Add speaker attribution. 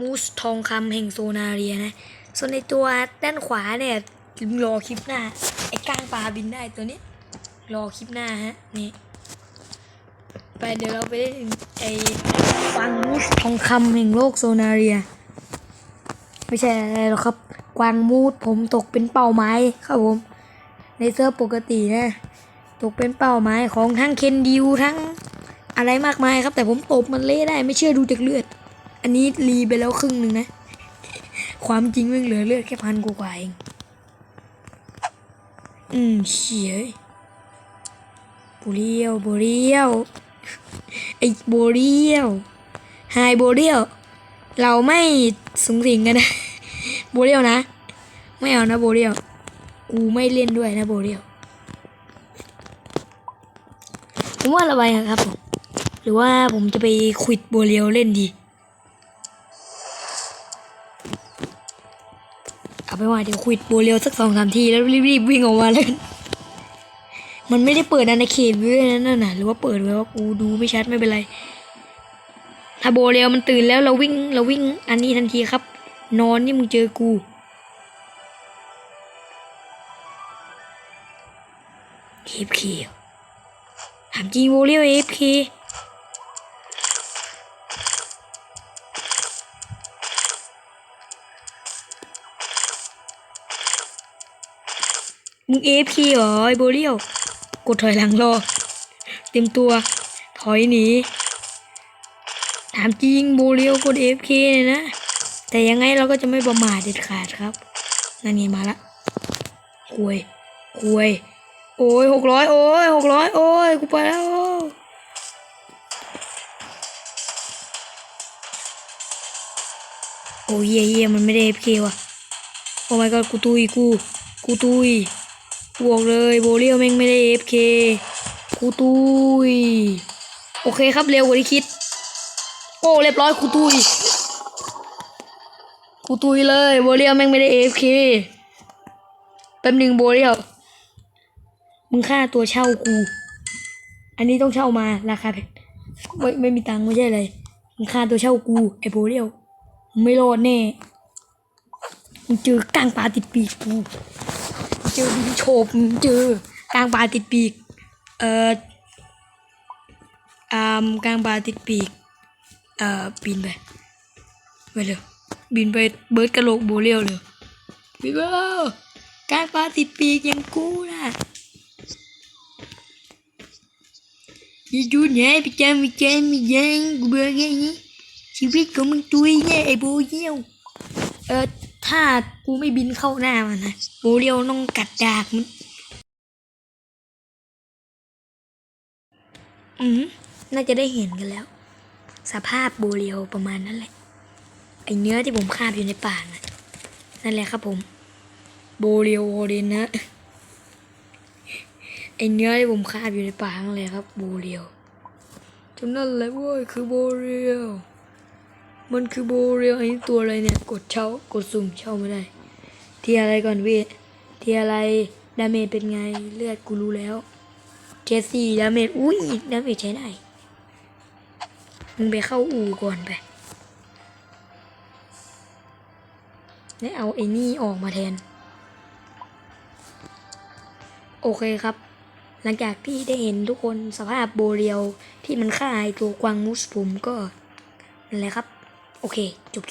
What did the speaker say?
Speaker 1: มูสทองคำแห่งโซนาเรียนะ ส่วนในตัวด้านขวาเนี่ยรอคลิปหน้า ไอ้ก้างปลาบินได้ตัวนี้ รอคลิปหน้าฮะ นี่ ไปเดี๋ยวเราไปเล่นไอ้กวางมูสทองคำแห่งโลกโซนาเรีย ไม่ใช่อะไรหรอกครับ กวางมูสผมตกเป็นเป้าหมายครับผม ในเซิร์ฟปกตินะ ตกเป็นเป้าหมายของทั้งเคนดิวทั้งอะไรมากมายครับ แต่ผมตบมันเละได้ไม่เชื่อดูจากเลือด อันนี้รีไปแล้วครึ่งหนึ่งนะ ความจริงมันเหลือเลือดแค่พันกว่าเอง อืมเฉียโบเรียวโบเรียวไอ้โบเรียวไฮโบเรียว เราไม่สูงสิงกันนะโบเรียวนะ ไม่เอานะโบเรียว กูไม่เล่นด้วยนะโบเรียวผมว่าระบายครับผมหรือว่าผมจะไปควิดโบเรียวเล่นดี เอาไปว่าเดี๋ยวควิดโบเรียวสักสองสามทีแล้วรีบๆวิ่งออกมาแล้วกันมันไม่ได้เปิดอาณาเขตว้ด้วยนั่นน่ะหรือว่าเปิดไว้ว่ากูดูไม่ชัดไม่เป็นไร ถ้าโบเรียวมันตื่นแล้วเราวิ่งเราวิ่งอันนี้ทันทีครับ นอนนี่มึงเจอกูเอฟเคถามจริงโบเรียวเอฟเค มึงเอฟเคเหรอไอโบเรียว กดถอยหลังรอ เต็มตัว ถอยหนี ถามจริงโบเรียวกดเอฟเคเลยนะ แต่ยังไงเราก็จะไม่ประมาทเด็ดขาดครับ นั่นไงมาละคุยคุยโอ้ยหกร้อยโอ้ยหกร้อยโอ้ยกูไปแล้วโอ้ยเหี้ยเหี้ยมันไม่ได้เอฟเคว่ะ โอ้ my god กูตุยกู กูตุย บอกเลยโบเรียวแม่งไม่ได้เอฟเคกูตุยโอเคครับเร็วกว่าที่คิด โอ้เรียบร้อยกูตุยกูตุยเลยโบเรียวแม่งไม่ได้เอฟเคแป๊บหนึ่งโบเรียวมึงค่าตัวเช่ากู อันนี้ต้องเช่ามาราคาแพงไม่ไม่มีตังค์ไม่ใช่เลยมึงค่าตัวเช่ากูไอโบเรียวไม่รอดแน่มึงเจอกลางปลาติดปีกกู เจอบินโฉบมึงเจอกลางปลาติดปีก เอ่ออ่ากลางปลาติดปีก เอ่อบินไปไปเลยบินไปเบิร์ดกระโหลกโบเรียวเลยบินไปแล้วกลางปลาติดปีกอย่างกูนะอย่าดูเนี่ยพี่แจมพี่แจมพี่แจมกูเบื่อแค่นี้ชีวิตของมึงตุยเนี่ยไอ้โบเยี่ยวเออ ถ้ากูไม่บินเข้าหน้ามันนะโบเรียวต้องกัดดากมันอืมน่าจะได้เห็นกันแล้ว สภาพโบเรียวประมาณนั้นแหละ ไอเนื้อที่ผมคาบอยู่ในปากนะนั่นแหละครับผม โบเรียวโอเดนนะไอเนื้อที่ผมคาบอยู่ในปากนั่นแหละครับ โบเรียวจนนั่นแหละเว้ยคือโบเรียว มันคือโบเรียวไอ้ตัวอะไรเนี่ย กดเช่ากดสุ่มเช่าไม่ได้ ทีอะไรก่อนพี่ทีอะไรดาเมจเป็นไงเลือดกูรู้แล้วเจสซี่ดาเมจอุ้ยดาเมจใช้ได้มึงไปเข้าอู่ก่อนไปแล้เอาไอ้นี่ออกมาแทน โอเคครับ หลังจากที่ได้เห็นทุกคนสภาพโบเรียวที่มันฆ่าไอ้ตัวกวางมูสผมก็นั่นแหละครับ โอเคจบ